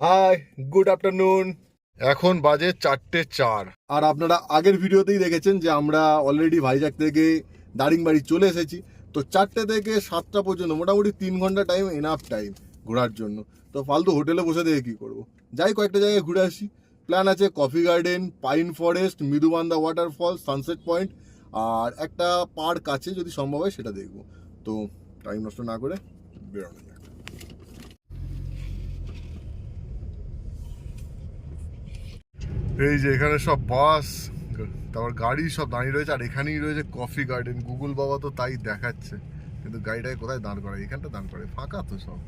Hi good afternoon এখন বাজে চারটে চার। আর আপনারা আগের ভিডিওতেই দেখেছেন যে আমরা অলরেডি ভাইজাগ থেকে দারিংবাড়ি চলে এসেছি। তো চারটে থেকে সাতটা পর্যন্ত, মোটামুটি তিন ঘণ্টা টাইম এনাফ টাইম ঘোরার জন্য। তো ফালতু হোটেলে বসে থেকে কী করব? যাই কয়েকটা জায়গায় ঘুরে আসি। প্ল্যান আছে কফি গার্ডেন পাইন ফরেস্ট মৃদুবান্দা ওয়াটারফল সানসেট পয়েন্ট আর একটা পার্ক আছে যদি সম্ভব হয় সেটা দেখব। তো টাইম নষ্ট না করে বেরোনো এই যে এখানে সব বাস তারপর গাড়ি সব দাঁড়িয়ে রয়েছে আর এখানেই রয়েছে কফি গার্ডেন গুগল বাবা তো তাই দেখাচ্ছে কিন্তু গাড়িটাকে কোথায় দাঁড় করায়? এখানটা দাঁড় করে ফাঁকা তো সব।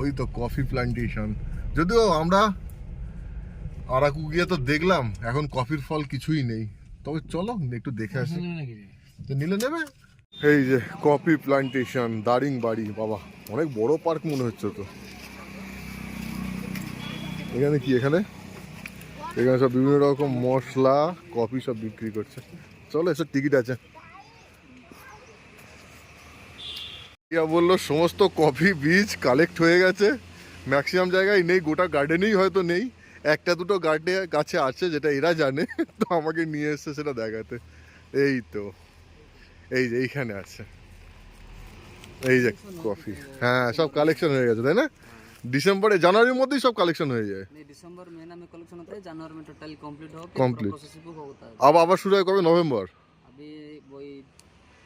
ওই তো কফি প্লান্টেশন যদিও আমরা আরাকু গিয়ে তো দেখলাম এখন কফির ফল কিছুই নেই। তবে চলো একটু দেখে আসি। তো নিলে নেবে? এই যে কফি প্লান্টেশন দারিং বাড়ি বাবা অনেক বড় পার্ক মনে হচ্ছে তো। এখানে কি এখানে? এখানে সব বিভিন্ন রকম মশলা, কফি সব বিক্রি করছে। চলো, এসব টিকিট আছে। বলল, সমস্ত কফি, বীজ কালেক্ট হয়ে গেছে। ম্যাক্সিমাম জায়গায় নেই, গোটা গার্ডেনেই হয়তো নেই। একটা দুটো গার্ডে গাছে আছে, যেটা এরা জানে। তো আমাকে নিয়ে এসছে সেটা দেখাতে। এই তো। এই যে, এইখানে আছে। এই যে, কফি। হ্যাঁ সব কালেকশন হয়ে গেছে, তাই না? ডিসেম্বরে জানুয়ারির মধ্যেই সব কালেকশন হয়ে যায় नहीं दिसंबर महीना में कलेक्शन होता है जनवरी में टोटल कंप्लीट हो Complete. प्रोसेस बुक होता है अब আবার শুরু হয় কবে নভেম্বর अभी वही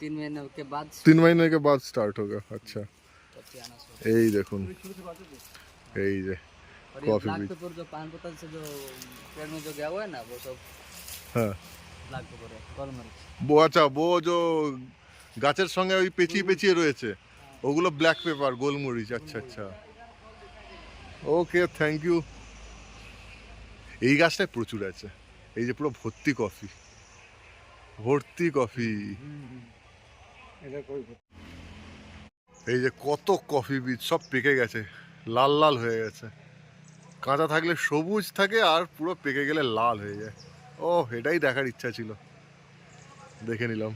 तीन महीने के बाद তিন महीने के बाद स्टार्ट होगा अच्छा बच्चे आना शुरू এই দেখুন এই যে और ये Coffee ब्लैक बीज। पेपर जो पान पत्ता से जो पेड़ में जो गया हुआ है ना वो सब হ্যাঁ ब्लैक पेपर है कॉल मरीच বো আচ্ছা বো जो গাছের সঙ্গে ওই পেঁচিয়ে পেঁচিয়ে রয়েছে ওগুলো ব্ল্যাক পেপার গোলমরিচ আচ্ছা আচ্ছা ওকে থ্যাংক ইউ এই গাছটায় প্রচুর আছে। এই যে পুরো ভর্তি কফি। ভর্তি কফি। এই যে কত কফি বীজ, সব পেকে গেছে। লাল লাল হয়ে গেছে। কাঁচা থাকলে সবুজ থাকে আর পুরো পেকে গেলে লাল হয়ে যায়। ও এটাই দেখার ইচ্ছা ছিল। দেখে নিলাম।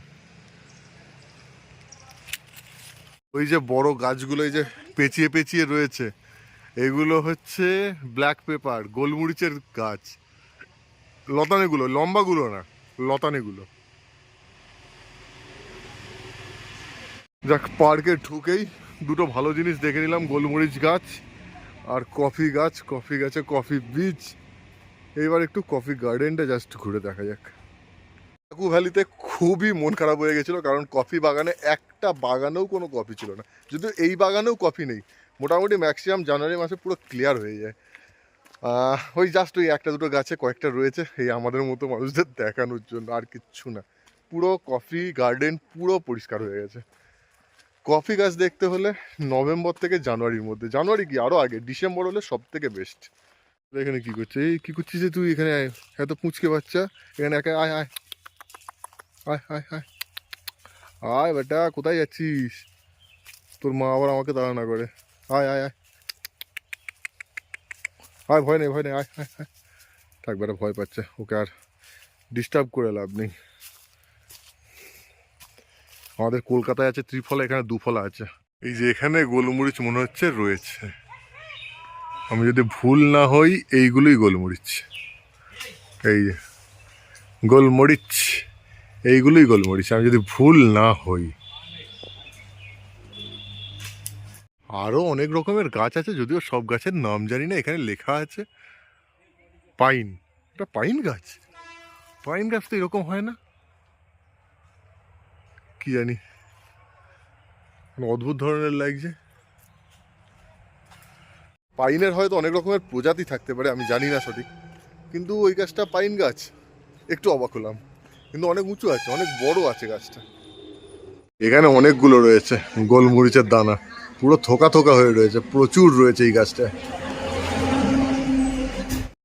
ওই যে বড় গাছগুলো এই যে পেঁচিয়ে পেঁচিয়ে রয়েছে। এগুলো হচ্ছে ব্ল্যাক পেপার গোলমরিচের গাছ। লতানেগুলো, লম্বাগুলো না, লতানেগুলো। যাক, পার্কে ঢুকেই দুটো ভালো জিনিস দেখে নিলাম, গোলমরিচ গাছ আর কফি গাছ। কফি গাছে কফি বীজ। এইবার একটু কফি গার্ডেনটা জাস্ট ঘুরে দেখা যাক। কাকু ভ্যালিতে খুবই মন খারাপ হয়ে গেছিল, কারণ কফি বাগানে একটা বাগানেও কোনো কফি ছিল না। যদিও এই বাগানেও কফি নেই মোটামুটি ম্যাক্সিমাম জানুয়ারি মাসে পুরো ক্লিয়ার হয়ে যায়। ওই জাস্ট ওই একটা দুটো গাছে কয়েকটা রয়েছে, এই আমাদের মতো মানুষদের দেখানোর জন্য, আর কিচ্ছু না। পুরো কফি গার্ডেন পুরো পরিষ্কার হয়ে গেছে। কফি গাছ দেখতে হলে নভেম্বর থেকে জানুয়ারির মধ্যে। জানুয়ারি কি আরও আগে? ডিসেম্বর হলে সব থেকে বেস্ট এখানে কি করছে? এই কী করছিস তুই এখানে এত পুঁচকে বাচ্চা। এখানে একা আয় আয়। আয় আয় আয়। আয় বেটা, কোথায় যাচ্ছিস? তোর মা আবার আমাকে দাঁড়া না করে। আয় আয় আয় আয় ভয় নেই ভয় নেই, আয় আয় আয়। থাক বেটা, ভয় পাচ্ছে, ওকে আর ডিস্টার্ব করে লাভ নেই। আমাদের কলকাতায় আছে ত্রিফলা, এখানে দুফলা আছে। এই যে এখানে গোলমরিচ মনে হচ্ছে রয়েছে। আমি যদি ভুল না হই, এইগুলোই গোলমরিচ। এই যে, গোলমরিচ, এইগুলোই গোলমরিচ। আমি যদি ভুল না হই আরও অনেক রকমের গাছ আছে, যদিও সব গাছের নাম জানি না, এখানে লেখা আছে পাইন। এটা পাইন গাছ? পাইন গাছ তো এরকম হয় না? কি জানি? অদ্ভুত ধরনের লাগছে। পাইনের হয়তো অনেক রকমের প্রজাতি থাকতে পারে, আমি জানি না সঠিক। কিন্তু ওই গাছটা পাইন গাছ। একটু অবাক হলাম। কিন্তু অনেক উঁচু আছে, অনেক বড় আছে গাছটা। এখানে অনেকগুলো রয়েছে, গোলমরিচের দানা। পুরো থোকা থোকা হয়ে রয়েছে প্রচুর রয়েছে এই গাছটা।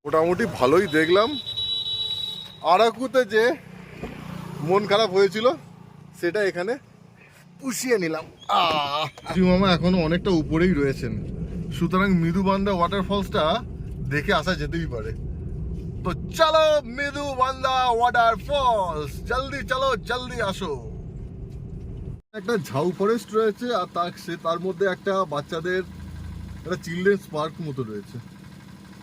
মোটামুটি ভালোই দেখলাম। আরাকুতে যে মন খারাপ হয়েছিল সেটা এখানে পুষিয়ে নিলাম। মামা এখনও অনেকটা উপরেই রয়েছেন। সুতরাং মৃদুবান্দা ওয়াটারফলসটা দেখে আসা যেতেই পারে। তো চলো মৃদুবান্দা ওয়াটারফলস জলদি চলো জলদি আসো। একটা ঝাউ ফরেস্ট রয়েছে আর তার সে, তার মধ্যে একটা বাচ্চাদের একটা চিলড্রেন্স পার্ক মতো রয়েছে।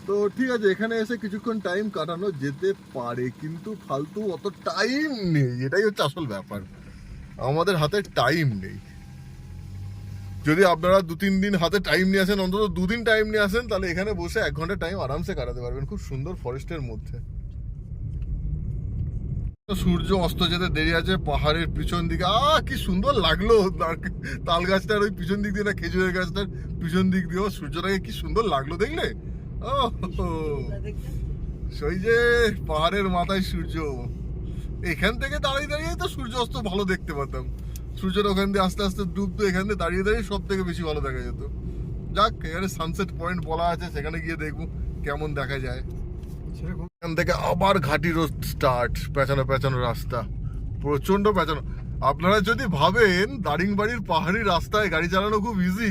তো ঠিক আছে, এখানে এসে কিছুক্ষণ টাইম কাটানো যেতে পারে, কিন্তু ফালতু অত টাইম নেই। এটাই হচ্ছে আসল ব্যাপার। আমাদের হাতে টাইম নেই। যদি আপনারা দু তিন দিন হাতে টাইম নিয়ে আসেন, অন্তত দুদিন টাইম নিয়ে আসেন, তাহলে এখানে বসে এক ঘণ্টা টাইম আরামসে কাটাতে পারবেন। খুব সুন্দর ফরেস্টের মধ্যে। সূর্য অস্ত যেতে দেরি আছে পাহাড়ের পিছন দিকে আ কি সুন্দর লাগল। তাল গাছটার ওই পিছন দিক দিয়ে না খেজুরের গাছটার পিছন দিক দিয়েও সূর্যটাকে কি সুন্দর লাগল দেখলে? ও সেই যে পাহাড়ের মাথায় সূর্য। এখান থেকে দাঁড়িয়ে দাঁড়িয়ে তো সূর্য অস্ত ভালো দেখতে পারতাম। সূর্যের ওখান দিয়ে আস্তে আস্তে ডুবতো এখান দিয়ে দাঁড়িয়ে দাঁড়িয়ে সব থেকে বেশি ভালো দেখা যেত। যাক এখানে সানসেট পয়েন্ট বলা আছে সেখানে গিয়ে দেখব কেমন দেখা যায়। এখান থেকে আবার ঘাটি রোড স্টার্ট পেছানো পেছানো রাস্তা। প্রচণ্ড পেছানো। আপনারা যদি ভাবেন দারিংবাড়ির পাহাড়ি রাস্তায় গাড়ি চালানো খুব ইজি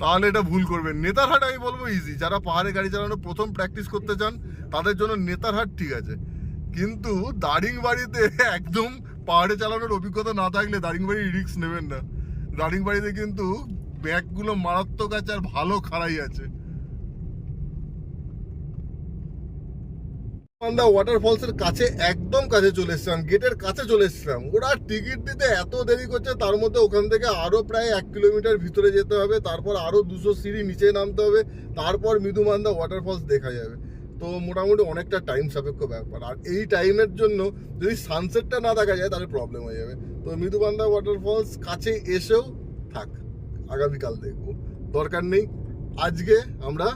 তাহলে এটা ভুল করবেন। নেতারহাট আমি বলব ইজি যারা পাহাড়ে গাড়ি চালানো প্রথম প্র্যাকটিস করতে চান, তাদের জন্য নেতারহাট ঠিক আছে। কিন্তু দারিংবাড়িতে একদম পাহাড়ে চালানোর অভিজ্ঞতা না থাকলে দারিংবাড়ি রিস্ক নেবেন না। দারিংবাড়িতে কিন্তু ব্যাগগুলো মারাত্মক আছে আর ভালো খাড়াই আছে। কাছে একদম কাছে চলে এসছিলাম গেটের কাছে চলে টিকিট দিতে এত দেরি করছে, তার মধ্যে ওখান থেকে আরও প্রায় এক কিলোমিটার ভিতরে যেতে হবে, তারপর আরও দুশো সিঁড়ি নিচে নামতে হবে, তারপর মৃদুমান্দা ওয়াটারফলস দেখা যাবে। তো মোটামুটি অনেকটা টাইম সাপেক্ষ ব্যাপার। আর এই টাইমের জন্য যদি সানসেটটা না দেখা যায়, তাহলে প্রবলেম হয়ে যাবে। তো মৃদুবান্দা ওয়াটারফলস কাছে এসেও থাক, আগামীকাল দেখব। দরকার নেই, আজকে আমরা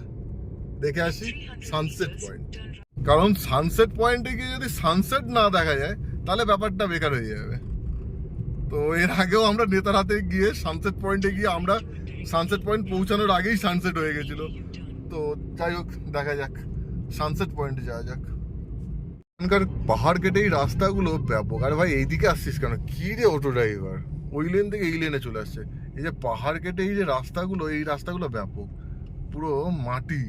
দেখে আসি সানসেট পয়েন্ট কারণ সানসেট পয়েন্টে গিয়ে যদি সানসেট না দেখা যায়, তাহলে ব্যাপারটা বেকার হয়ে যাবে। তো এর আগেও আমরা নেতার হাতে গিয়ে সানসেট পয়েন্টে গিয়ে আমরা সানসেট পয়েন্ট পৌঁছানোর আগেই সানসেট হয়ে গেছিল। তো যাই হোক, দেখা যাক। সানসেট পয়েন্টে যাওয়া যাক। এখানকার পাহাড় কেটে এই রাস্তাগুলো ব্যাপক। আর ভাই, এইদিকে আসছিস কেন? কী রে অটো ড্রাইভার ওই লেন থেকে এই লেনে চলে আসছে। এই যে পাহাড় কেটে এই যে রাস্তাগুলো, এই রাস্তাগুলো ব্যাপক। পুরো মাটি।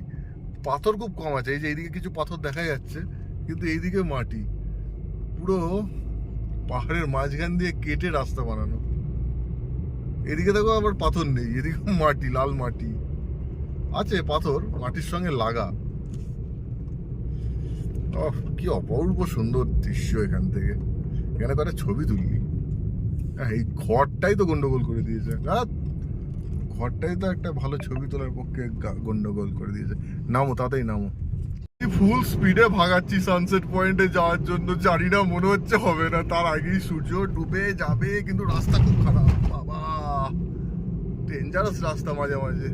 পাথর খুব কম আছে এই যে এইদিকে কিছু পাথর দেখা যাচ্ছে কিন্তু এইদিকে মাটি। পুরো পাহাড়ের মাঝখান দিয়ে কেটে রাস্তা বানানো। এদিকে দেখো আবার পাথর নেই এদিকে মাটি লাল মাটি। আছে পাথর মাটির সঙ্গে লাগা। কি অপূর্ব সুন্দর দৃশ্য এখান থেকে। এখানে কটা ছবি তুললি। হ্যাঁ, এই ঘরটাই তো গন্ডগোল করে দিয়েছে। আর ঘরটাই তো একটা ভালো ছবি তোলার পক্ষে গন্ডগোল করে দিয়েছে। নামো, তাতেই নামো। ফুল স্পিডে ভাগাচ্ছি সানসেট পয়েন্টে যাওয়ার জন্য, জানি না মনে হচ্ছে হবে না। তার আগেই সূর্য ডুবে যাবে, কিন্তু রাস্তা খুব খারাপ। বাবা ডেঞ্জারাস রাস্তা মাঝে মাঝে।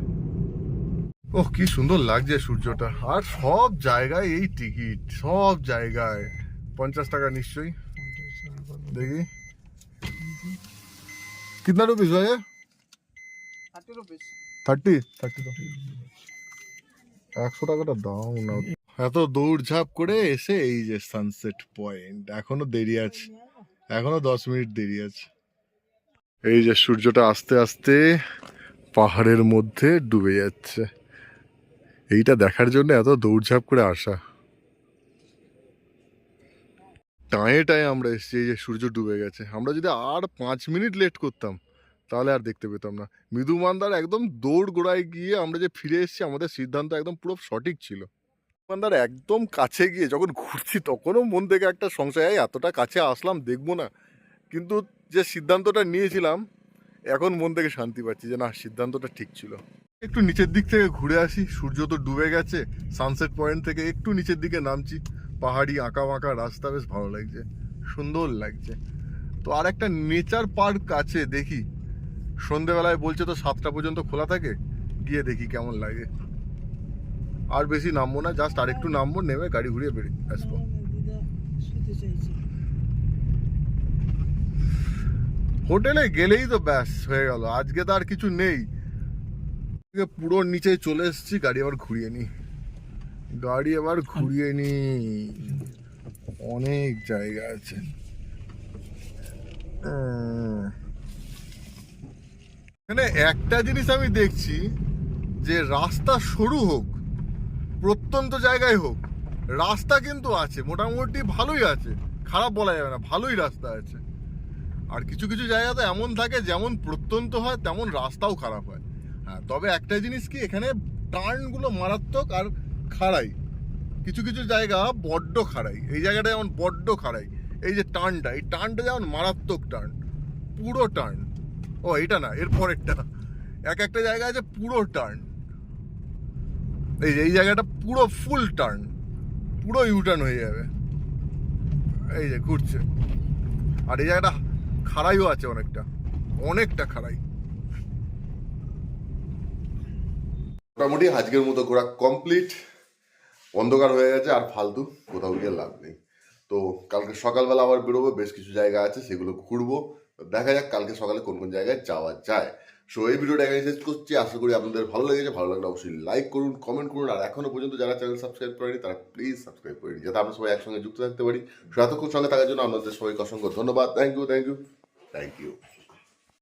ওহ, কি সুন্দর লাগছে সূর্যটা। আর সব জায়গায় এই টিকিট সব জায়গায়। পঞ্চাশ টাকা নিশ্চয়ই। দেখি। কিতনা রুপিস ভাই থার্টি? থার্টি থার্টি একশো টাকাটা দাও না। এত দৌড়ঝাঁপ করে এসে এই যে সানসেট পয়েন্ট এখনও দেরি আছে। এখনও দশ মিনিট দেরি আছে। এই যে সূর্যটা আস্তে আস্তে পাহাড়ের মধ্যে ডুবে যাচ্ছে। এইটা দেখার জন্য এত দৌড়ঝাঁপ করে আসা। টায়ে টায়ে আমরা এসেছি এই যে সূর্য ডুবে গেছে। আমরা যদি আর পাঁচ মিনিট লেট করতাম তাহলে আর দেখতে পেতাম না। মৃদু মান্দার একদম দৌড় গোড়ায় গিয়ে আমরা যে ফিরে এসেছি, আমাদের সিদ্ধান্ত একদম পুরো সঠিক ছিল। মান্দার একদম কাছে গিয়ে যখন ঘুরছি, তখনও মন থেকে একটা সংশয়, "এই, এতটা কাছে আসলাম, দেখব না। কিন্তু যে সিদ্ধান্তটা নিয়েছিলাম, এখন মন থেকে শান্তি পাচ্ছি যে, না, সিদ্ধান্তটা ঠিক ছিল। একটু নিচের দিক থেকে ঘুরে আসি, সূর্য তো ডুবে গেছে সানসেট পয়েন্ট থেকে একটু নিচের দিকে নামছি, পাহাড়ি আঁকা বাঁকা রাস্তা বেশ ভালো লাগছে, সুন্দর লাগছে। তো আর একটা নেচার পার্ক আছে দেখি সন্ধেবেলায় বলছে তো সাতটা পর্যন্ত খোলা থাকে, গিয়ে দেখি কেমন লাগে। আর বেশি নামবো না জাস্ট আর একটু নামবো, নেমে গাড়ি ঘুরিয়ে বেরিয়ে আসব। হোটেলে গেলেই তো ব্যাস হয়ে গেল, আজকে তো আর কিছু নেই। পুরো নিচে চলে এসেছি, গাড়ি আবার ঘুরিয়ে নি গাড়ি আবার ঘুরিয়ে নি অনেক জায়গা আছে। এখানে একটা জিনিস আমি দেখছি যে রাস্তা সরু হোক, প্রত্যন্ত জায়গায় হোক, রাস্তা কিন্তু আছে, মোটামুটি ভালোই আছে। খারাপ বলা যাবে না, ভালোই রাস্তা আছে। আর কিছু কিছু জায়গা তো এমন থাকে, যেমন প্রত্যন্ত হয়, তেমন রাস্তাও খারাপ হয়। হ্যাঁ তবে একটা জিনিস কি, এখানে টার্নগুলো মারাত্মক আর খাড়াই। কিছু কিছু জায়গা বড্ড খাড়াই। এই জায়গাটা যেমন বড্ড খাড়াই, এই যে টার্নটা, এই টার্নটা যেমন মারাত্মক টার্ন, পুরো টার্ন। ও এটা না, এর পরেরটা। এক একটা জায়গা আছে পুরো টার্ন এই যে এই জায়গাটা পুরো ফুল টার্ন পুরো ইউটার্ন হয়ে যাবে। এই যে, ঘুরছে। আর এই জায়গাটা খাড়াইও আছে অনেকটা। অনেকটা খাড়াই। মোটামুটি আজকের মতো ঘোরা কমপ্লিট অন্ধকার হয়ে গেছে, আর ফালতু কোথাও গিয়ে লাভ নেই। তো, কালকে সকালবেলা আবার বেরোবো, বেশ কিছু জায়গা আছে, সেগুলো ঘুরবো। দেখা যাক কালকে সকালে কোন কোন জায়গায় যাওয়া যায়। সো এই ভিডিওটা এখানে শেষ করছি। আশা করি আপনাদের ভালো লেগেছে। ভালো লাগলে অবশ্যই লাইক করুন কমেন্ট করুন। আর এখনও পর্যন্ত যারা চ্যানেল সাবস্ক্রাইব করেনি, তারা প্লিজ সাবস্ক্রাইব করে যাতে আমরা সবাই একসঙ্গে যুক্ত থাকতে পারি। এতক্ষণ সঙ্গে থাকার জন্য আপনাদের সবাইকে অসংখ্য ধন্যবাদ। Thank you thank you thank you